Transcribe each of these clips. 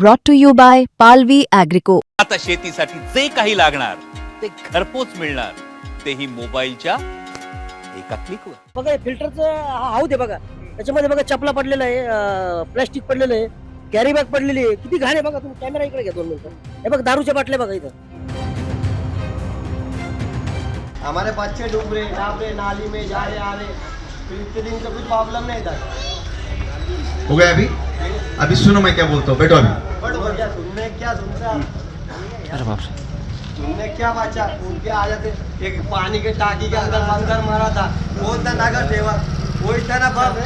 brought to you by Palvi Agrico. आता शेतीसाठी जे काही लागणार ते घरपोच मिळणार. तेही मोबाईलच्या एका क्लिकवर बघा फिल्टरचं हाऊ दे बघा. त्याच्यामध्ये बघा चपला पडलेला आहे प्लास्टिक पडलेलं आहे कॅरी बॅग पडलेली आहे. किती घाण आहे बघा तुम्ही कॅमेरा इकडे घ्या दोन मिनिटं. हे बघा दारूच्या बाटल्या बघा इथं. हमारे बच्चे डूब रहे डाब रहे नाली में जा रहे आ रहे फिल्टरिंग का कुछ प्रॉब्लम नहीं था। हो गया अभी? अभी सुनो मैं क्या बोलता हूँ बैठो अभी। बट गया तुमने क्या सुनते अरे बाप तुमने क्या बचा? उठ के आ जाते। एक पानी के टाकी के अंदर बंदर मारा था। कौन था नगर सेवक। वही था ना बाप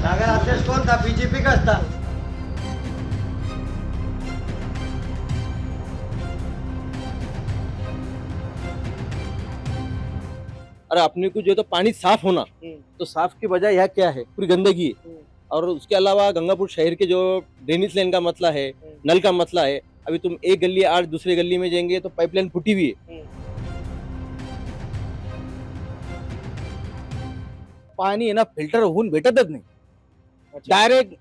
नगर अध्यक्ष कौन था? बीजेपी का था। अरे अपने को जो है तो पानी साफ़ होना। तो साफ़ की बजाय यहाँ क्या है? पूरी गंदगी है। और उसके अलावा गंगापुर शहर के जो ड्रेनेज लाइन का मसला है नल का मसला है अभी तुम एक गली आज दूसरे गली में जाएंगे तो पाइपलाइन फूटी हुई है। पाणी आहे ना फिल्टर होऊन भेटतच नाही. डायरेक्ट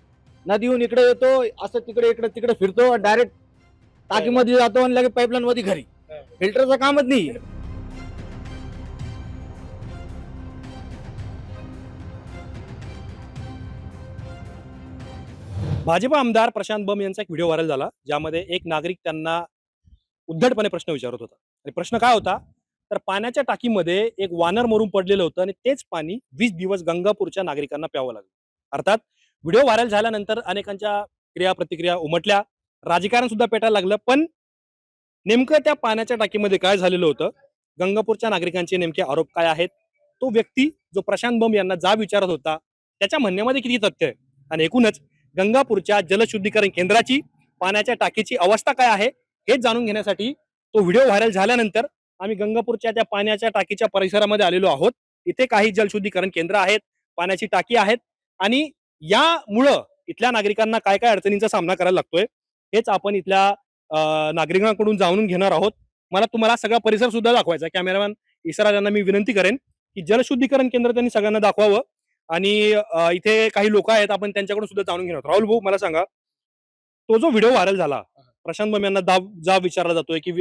नदीहून इकडे येतो असं तिकडे इकडे तिकडे फिरतो डायरेक्ट टाकीमध्ये जातो आणि लगेच पाईपलाईन मध्ये घरी. फिल्टरचं कामच नाही भाजप आमदार प्रशांत बम यांचा एक व्हिडिओ व्हायरल झाला ज्यामध्ये एक नागरिक त्यांना उद्धटपणे प्रश्न विचारत होता. आणि प्रश्न काय होता? तर पाण्याच्या टाकीमध्ये एक वानर मरून पडलेलं होतं आणि तेच पाणी वीस दिवस गंगापूरच्या नागरिकांना प्यावं लागलं. अर्थात व्हिडिओ व्हायरल झाल्यानंतर अनेकांच्या क्रिया प्रतिक्रिया उमटल्या राजकारण सुद्धा पेटायला लागलं पण नेमकं त्या पाण्याच्या टाकीमध्ये काय झालेलं होतं? गंगापूरच्या नागरिकांचे नेमके आरोप काय आहेत? तो व्यक्ती जो प्रशांत बम यांना जा विचारत होता त्याच्या म्हणण्यामध्ये किती तथ्य आहे? आणि एकूणच गंगापूरच्या जलशुद्धीकरण केंद्राची पाण्याच्या टाकीची अवस्था काय आहे हेच जाणून घेण्यासाठी तो व्हिडिओ व्हायरल झाल्यानंतर आम्ही गंगापूरच्या त्या पाण्याच्या टाकीच्या परिसरामध्ये आलेलो आहोत. इथे काही जलशुद्धीकरण केंद्र आहेत पाण्याची टाकी आहेत आणि यामुळं इथल्या नागरिकांना काय काय अडचणींचा सामना करायला लागतोय हेच आपण इथल्या नागरिकांकडून जाणून घेणार आहोत. मला तुम्हाला सगळा परिसर सुद्धा दाखवायचा कॅमेरामॅन इसरा यांना मी विनंती करेन की जलशुद्धीकरण केंद्र त्यांनी सगळ्यांना दाखवावं. आणि इथे काही लोक आहेत आपण त्यांच्याकडून सुद्धा जाणून घेणार. राहुल भाऊ मला सांगा तो जो व्हिडिओ व्हायरल झाला प्रशांत बम यांना दाब जाब विचारला जातोय की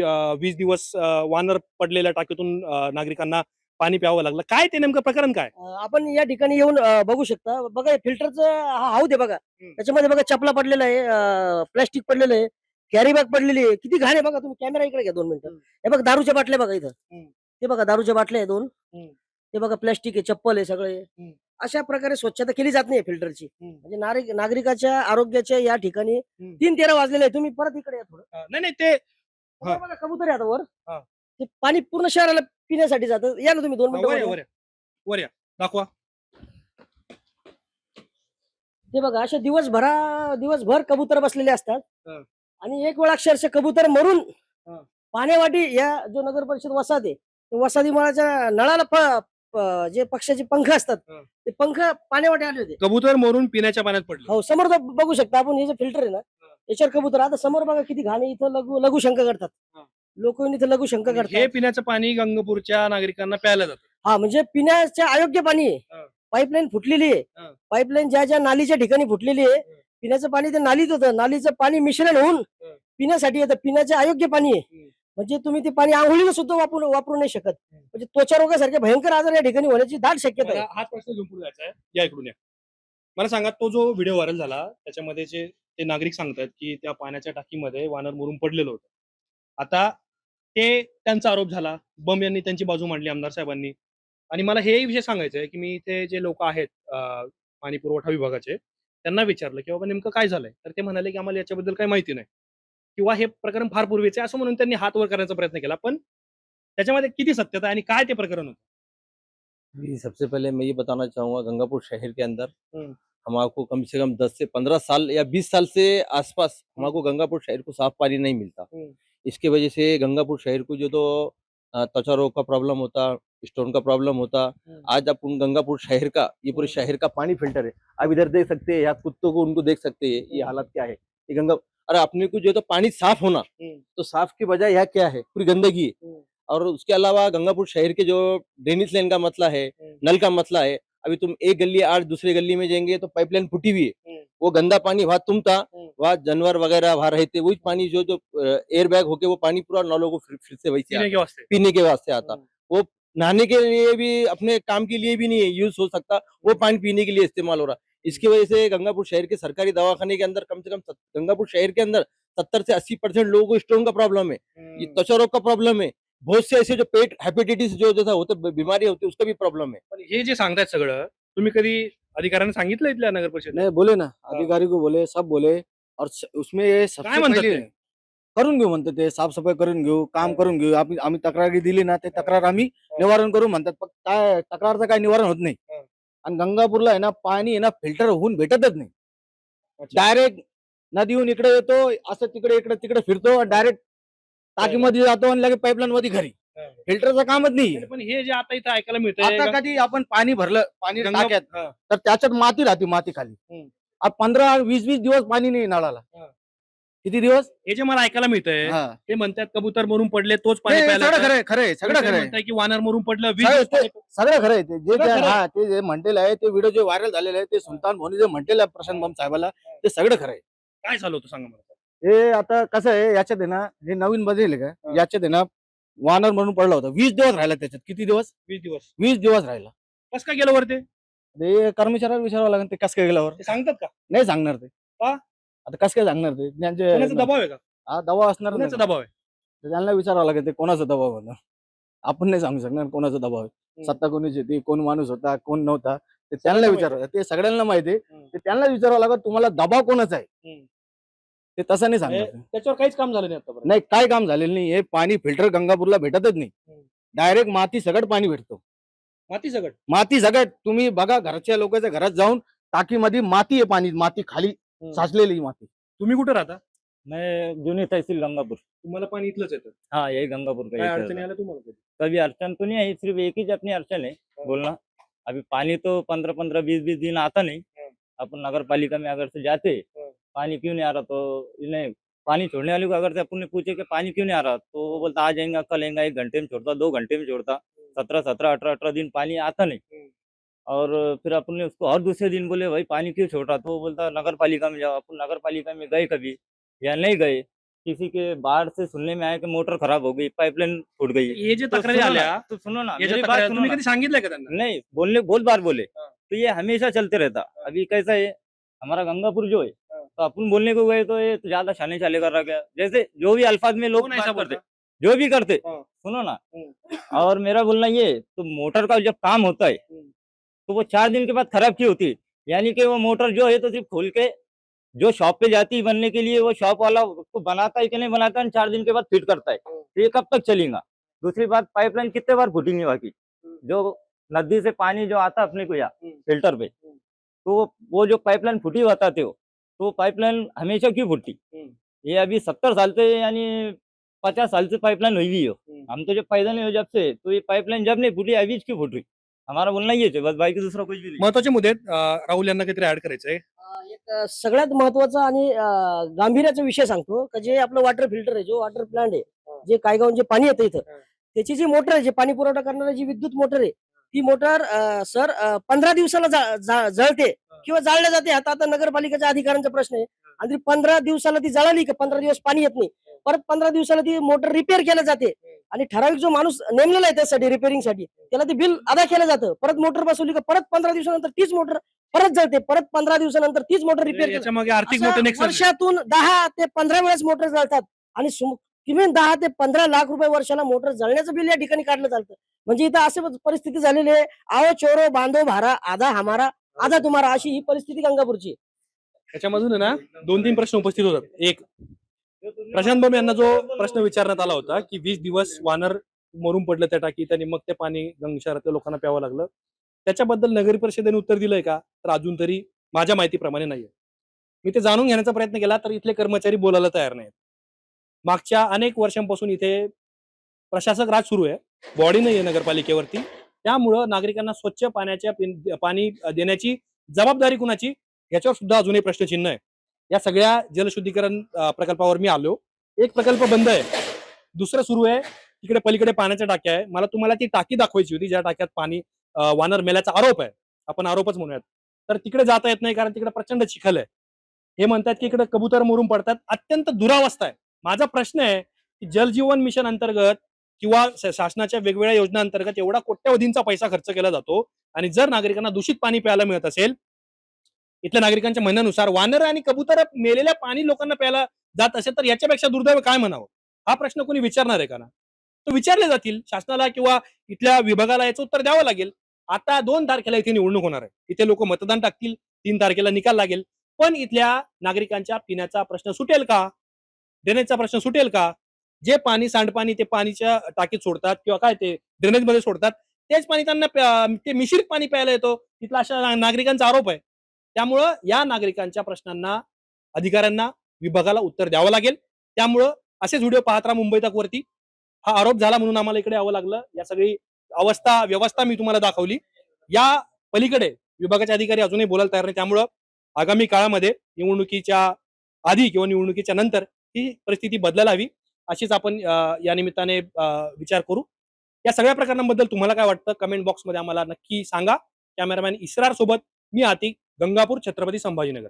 वीस दिवस वानर पडलेल्या टाकीतून नागरिकांना पाणी प्यावं लागलं. काय ते नेमकं प्रकरण काय? आपण या ठिकाणी येऊन बघू शकता. बघा फिल्टरचं हाऊ दे बघा. त्याच्यामध्ये बघा चपला पडलेला आहे प्लास्टिक पडलेलं आहे कॅरी बॅग पडलेली आहे. किती घाण आहे बघा तुम्ही कॅमेरा इकडे घ्या दोन मिनिटं. हे बघा दारूच्या बाटल्या बघा इथं. हे बघा दारूच्या बाटल्या आहे दोन. हे बघा प्लास्टिक आहे चप्पल आहे सगळे. अशा प्रकारे स्वच्छता केली जात नाही फिल्टरची. म्हणजे नागरिक नागरिकाच्या आरोग्याच्या या ठिकाणी. तीन तेरा वाजलेले आहे तुम्ही परत इकडे या थोडं. नाही नाही ते बघा, कबूतर आहे आता वर. हा. ते पाणी पूर्ण शहराला पिण्यासाठी जातं. या ना तुम्ही दोन वर या मिनिटं वर या. वर या. दाखवा. ते बघा अशा दिवसभरा दिवसभर कबूतर बसलेले असतात. हा. आणि एक वेळ अक्षरशः कबूतर मरून हा. पाण्यावाटी या जो नगर परिषद वसाहत आहे वसाहती मळाच्या नळाला प- जे पक्षाचे पंख असतात हा. ते पंख पाण्यावाटे आले होते कबूतर मरून पिण्याच्या पाण्यात पडलं हो समोर बघू शकता आपण हे जे फिल्टर आहे ना हा. याच्यावर कबूतर आता समोर बघा किती घाण आहे इथं लघु लघु शंका करतात हा. लोक इथं लघु शंका आणि हे करतात पिण्याचं पाणी गंगापूरच्या नागरिकांना प्यायला जातं हा म्हणजे पिण्याच्या अयोग्य पाणी हा. आहे पाईपलाईन फुटलेली आहे. पाईपलाईन ज्या ज्या नालीच्या ठिकाणी फुटलेली आहे पिण्याचं पाणी ते नालीत होतं नालीचं पाणी मिश्रण होऊन. पिण्यासाठी येतं पिण्याचे अयोग्य पाणी आहे हम्म. म्हणजे तुम्ही ते पाणी आंघोळीला सुद्धा वापरू वापरू नाही शकत. म्हणजे त्वचा रोगासारखे भयंकर आजार या ठिकाणी होण्याची दाट शक्यता आहे. मला हाच प्रश्न पुढे जायचा आहे. या इकडून या. मला सांगा तो जो व्हिडिओ व्हायरल झाला त्याच्यामध्ये जे ते नागरिक सांगतात की त्या पाण्याच्या टाकीमध्ये वानर मरून पडलेलं होतं. आता ते त्यांचा आरोप झाला. बम यांनी त्यांची बाजू मांडली आमदार साहेबांनी. आणि मला हे विषय सांगायचं आहे की मी इथे जे लोक आहेत अं, पाणी पुरवठा विभागाचे त्यांना विचारलं की बाबा नेमकं काय झालंय? तर ते म्हणाले की आम्हाला याच्याबद्दल काही माहिती नाही. किंवा हे प्रकरण फार पूर्वीचे असं म्हणून त्यांनी हात वर करण्याचा प्रयत्न केला. पण त्याच्यामध्ये किती सत्यता आणि काय ते प्रकरण होतं? सबसे पहले मैं ये बताना चाहूंगा गंगापुर शहर के अंदर को कम से कम 10 से 15 साल या 20 साल से आसपास हमारे को गंगापुर शहर को साफ पानी नहीं मिलता। इसकी वजह से गंगापुर शहर को जो तो त्वचा रोग का प्रॉब्लम होता स्टोन का प्रॉब्लम होता। आज अपन गंगापुर शहर का ये पूरे शहर का पानी फिल्टर है। आप इधर देख सकते हैं यहाँ कुत्तों को उनको देख सकते हैं ये हालत क्या है? ये गंगा अरे अपने को जो है तो पानी साफ़ होना हम्म। तो साफ़ की बजाय यहाँ क्या है पूरी गंदगी है हम्म। और उसके अलावा गंगापुर शहर के जो ड्रेनेज लाइन का मसला है हम्म। नल का मसला है अभी तुम एक गली आज दूसरे गली में जाएँगे तो पाइपलाइन फूटी हुई है। वो गंदा पानी वहाँ तुम था। वहाँ जानवर वगैरह वहाँ रहे थे वही पानी जो जो एयर बैग होके वो पानी पूरा नलों को फिर, फिर से वही पीने के वास्ते पीने के वास्ते आता। वो नहाने के लिए भी अपने काम के लिए भी नहीं यूज़ हो सकता वो पानी पीने के लिए इस्तेमाल हो रहा इसकी वजह से गंगापुर शहर के सरकारी दवाखाने के अंदर कम से कम गंगापुर शहर के अंदर सत्तर से अस्सी परसेंट लोगों को स्टोन का प्रॉब्लम है। ये त्वचा रोग का प्रॉब्लम है। बहुत से ऐसे जो पेट हेपेटाइटिस जो जैसा होते बीमारी होती है उसका भी प्रॉब्लम है। पण हे जे सांगतायत सगळं तुम्ही कधी अधिकाऱ्यांना सांगितलं इथल्या नगर परिषद नाही बोले ना. अधिकारी को बोले सब बोले और स- उसमें ये सबसे काय म्हणतात पहिले ते? करून घेऊ म्हणतात ते साफसफाई करून घेऊ काम करून घेऊ. आम्ही आम्ही तक्रारी दिली ना ते तक्रार आम्ही निवारण करू म्हणतात. पण काय तक्रारचं काय निवारण होत नाही. आणि गंगापूरला आहे ना पाणी आहे ना फिल्टर होऊन भेटतच नाही. डायरेक्ट नदीहून इकडे येतो असं तिकडे इकडे तिकडे फिरतो डायरेक्ट टाकीमध्ये जातो आणि लगेच पाईपलाईन मध्ये घरी. फिल्टरचं कामच नाही पण हे जे आता इथं ऐकायला आता कधी आपण पाणी भरलं पाणी गंगा- टाक्यात. तर त्याच्यात माती राहते माती खाली. आज पंधरा वीस वीस दिवस पाणी नाही नळाला हा. किती दिवस? हे जे मला ऐकायला मिळतंय हा. ते म्हणतात कबूतर मरून पडले तोच पाणी नाही, प्यायला सगळं येतं. खरंय खरंय सगळं कोणी खरंय म्हणताय की वानर मरून पडलं वीस सगळं दिवस ते- पाणी- सगळं खरंय ते जे सगळं जे- खरंय. हा ते जे म्हणलेलं आहे ते व्हिडिओ जे व्हायरल झालेले आहे ते सुलतान भोनी जे म्हणलेलं आहे प्रशांत बम साहेबाला ते सगळं खरंय काय झालं होतं सांगा मला? हे आता कसं आहे याच्यात आहे ना हे नवीन बदल का? हा. याच्यात आहे ना वानर म्हणून पडला होता. वीस दिवस राहिला त्याच्यात. किती दिवस? वीस दिवस. वीस दिवस राहिला. कस काय गेलं वरती ते? कर्मचाऱ्याला विचारावं लागेल ते कसं काय गेल्यावर ते सांगतात का? नाही सांगणार ते. का? आता कसं काय सांगणार ते? कोणाचा त्यांचे दबाव आहे का? हा दबाव असणार कोणाचा नाही. दबाव आहे? तर त्यांना विचारावं लागेल ते कोणाचा दबाव होता आपण नाही सांगू शकणार कोणाचा दबाव आहे. हम्म. सत्ता कोणाची होती कोण माणूस होता कोण नव्हता ते त्यांना सगळ्यांना विचारावं ते सगळ्यांना माहिती आहे. हम्म. ते त्यांना विचारावं लागेल तुम्हाला दबाव कोणाचा आहे? हम्म. ते तसं नाही सांगणार ते. त्याच्यावर काहीच काम झालं नाही नाही काय काम झालेलं नाही. हे पाणी फिल्टर गंगापूरला भेटतच नाही. हम्म. डायरेक्ट माती सगळं पाणी भेटतो. माती सगळं? माती सगळ्यात तुम्ही बघा घरच्या लोकांच्या घरात जाऊन टाकीमध्ये माती आहे पाणी माती खाली साचलेली माती तुम्ही कुठे राहता मैं जूनी तहसील गंगापुर तुम्हाला पाणी इथलंच येतं हाँ यही गंगापुर का ही अडचणी शहर है। आल्या तुम्हाला कधी? कभी अड़चन तो नहीं आई सिर्फ़ एक ही अपनी अड़चन है बोलना अभी पानी तो पंद्रह पंद्रह बीस बीस दिन आता नहीं हाँ। अपन नगर पालिका में अगर से जाते हाँ। पानी क्यों नहीं आ रहा तो इन्हें पानी छोड़ने वाले को अगर से अपन ने पूछे कि पानी क्यों नहीं आ रहा तो वो बोलता आ जाएँगे कल आएँगे एक घंटे में छोड़ता दो घंटे में छोड़ता सत्रह सत्रह अठारह अठारह दिन पानी आता नहीं हम्म। और फिर अपन ने उसको और दूसरे दिन बोले भाई पानी क्यों छोड़ रहा तो वो बोलता नगर पालिका में जाओ अपन नगर पालिका में गए कभी या नहीं गए किसी के बाहर से सुनने में आया कि मोटर खराब हो गई पाइपलाइन फूट गई हे जे तो तक्रारी आल्या तो सुनो ना हे जे बात तुम्ही। कधी का त्यांना नहीं बोलने बहुत बार बोले हाँ। तो ये हमेशा चलते रहता अभी कैसा है हमारा गंगापुर जो है हाँ। तो अपन बोलने को गए तो ये तो ज़्यादा छाने छाले कर रहा जैसे जो भी अल्फाज में लोग ऐसा करते जो भी करते हाँ। सुनो ना। और मेरा बोलना ये तो मोटर का जब काम होता है। तो वो चार दिन के बाद खराब क्यों होती? है यानी कि वो मोटर जो है तो सिर्फ़ खोल के जो शॉप पे जाती है बनने के लिए वो शॉप वाला उसको बनाता है कि नहीं बनाता है चार दिन के बाद फिट करता है। तो ये कब तक चलेगा? दूसरी बात पाइपलाइन कितने बार फूटेंगी बाकी? जो नदी से पानी जो आता अपने को यहाँ हम्म। फ़िल्टर पे तो वो- जो पाइपलाइन फूटी बताते हो तो पाइपलाइन हमेशा क्यों फूटती हम्म। ये अभी सत्तर साल से यानी पचास साल से पाइपलाइन हुई हुई हो। हम्म। हम तो जब पैदा नहीं हो जब से तो ये पाइपलाइन जब नहीं फूटी अभी क्यों फूट रही? हमारा बोलना ये है बस बाकी दूसरा कुछ भी नहीं. महत्त्वाचे मुद्दे आहेत. अं, राहुल यांना काहीतरी ऍड करायचंय. अं, एक अं, सगळ्यात महत्त्वाचा आणि अं, गांभीर्याचा विषय सांगतो का जे आपलं वॉटर फिल्टर आहे जो वॉटर प्लांट आहे जे कायगावून जे पाणी येतं इथं हा. त्याची जी मोटर आहे जे पाणी पुरवठा करणारी जी विद्युत मोटर आहे ती मोटर सर पंधरा दिवसाला जा- जा- जळते किंवा जाळल्या जाते. आता आता नगरपालिकेच्या अधिकाऱ्यांचा प्रश्न आहे. आणि पंधरा दिवसाला ती जळाली का पंधरा दिवस पाणी येत नाही परत पंधरा दिवसाला ती मोटर रिपेअर केल्या जाते. आणि ठराविक जो माणूस नेमलेला आहे त्यासाठी रिपेअरिंगसाठी त्याला ते बिल अदा केलं जातं. परत मोटर बसवली का परत पंधरा दिवसानंतर तीच मोटर परत जळते. परत पंधरा दिवसानंतर तीच मोटर रिपेअर असं वर्षातून दहा ते पंधरा वेळेस मोटर जळतात. आणि किमान दहा ते पंधरा लाख रुपये वर्षाला मोटर जळण्याचं बिल या ठिकाणी काढलं चालतं. म्हणजे इथं अशी परिस्थिती झालेली आहे. आओ चोरो बांधो भारा आधा हमारा आधा तुम्हारा अशी ही परिस्थिती गंगापूरची. त्याच्यामधून ना दोन तीन प्रश्न उपस्थित होतात. एक प्रशांत बम यांना जो प्रश्न विचारण्यात आला होता की वीस दिवस वानर मरून पडलं त्या टाकीत आणि मग ते पाणी गंग शहरातल्या लोकांना प्यावं लागलं. त्याच्याबद्दल नगर परिषदेने उत्तर दिलंय का? तर अजून तरी माझ्या माहितीप्रमाणे नाहीये. मी ते जाणून घेण्याचा प्रयत्न केला तर इथले कर्मचारी बोलायला तयार नाहीत. मागच्या अनेक वर्षांपासून इथे प्रशासक राज सुरू आहे. बॉडी नाही आहे नगरपालिकेवरती. त्यामुळं नागरिकांना स्वच्छ पाण्याच्या पाणी देण्याची जबाबदारी कुणाची? याच्यावर सुद्धा अजूनही प्रश्नचिन्ह आहे. या सगळ्या जलशुद्धीकरण प्रकल्पावर मी आलो. एक प्रकल्प बंद आहे. दुसरं सुरू आहे. तिकडे पलीकडे पाण्याच्या टाक्या आहे. मला तुम्हाला ती टाकी दाखवायची होती ज्या टाक्यात पाणी वानर मेल्याचा आरोप आहे. आपण आरोपच म्हणूयात. तर तिकडे जाता येत नाही कारण तिकडे प्रचंड चिखल आहे. हे म्हणतात की इकडे कबूतर मरून पडतात. अत्यंत दुरावस्था आहे. माझा प्रश्न आहे की जलजीवन मिशन अंतर्गत किंवा शासनाच्या वेगवेगळ्या योजना अंतर्गत एवढा कोट्यवधींचा पैसा खर्च केला जातो. आणि जर नागरिकांना दूषित पाणी प्यायला मिळत असेल इथल्या नागरिकांच्या म्हणण्यानुसार वानर आणि कबुतर मेलेल्या पाणी लोकांना प्यायला जात असेल तर याच्यापेक्षा दुर्दैव काय म्हणावं? हा प्रश्न कोणी विचारणार आहे का ना? तो विचारले जातील शासनाला किंवा इथल्या विभागाला याचं उत्तर द्यावं लागेल. आता दोन तारखेला इथे निवडणूक होणार आहे. इथे लोक मतदान टाकतील तीन तारखेला निकाल लागेल. पण इथल्या नागरिकांच्या पिण्याचा प्रश्न सुटेल का? ड्रेनेजचा प्रश्न सुटेल का? जे पाणी सांडपाणी ते पाणीच्या टाकीत सोडतात किंवा काय ते ड्रेनेजमध्ये सोडतात तेच पाणी त्यांना ते मिश्रित पाणी प्यायला येतो. इथला अशा नागरिकांचा आरोप आहे. त्यामुळं या नागरिकांच्या प्रश्नांना अधिकाऱ्यांना विभागाला उत्तर द्यावं लागेल. त्यामुळं असेच व्हिडिओ पाहत राहा मुंबई तक वरती. हा आरोप झाला म्हणून आम्हाला इकडे यावं लागलं. या सगळी अवस्था व्यवस्था मी तुम्हाला दाखवली. या पलीकडे विभागाचे अधिकारी अजूनही बोलायला तयार नाही. त्यामुळं आगामी काळामध्ये निवडणुकीच्या आधी किंवा निवडणुकीच्या नंतर ही परिस्थिती बदलायला हवी. अशीच आपण या निमित्ताने विचार करू. या सगळ्या प्रकरणांबद्दल तुम्हाला काय वाटतं? कमेंट बॉक्समध्ये आम्हाला नक्की सांगा. कॅमेरामॅन इसरार सोबत मी आतिक. गंगापूर छत्रपती संभाजीनगर.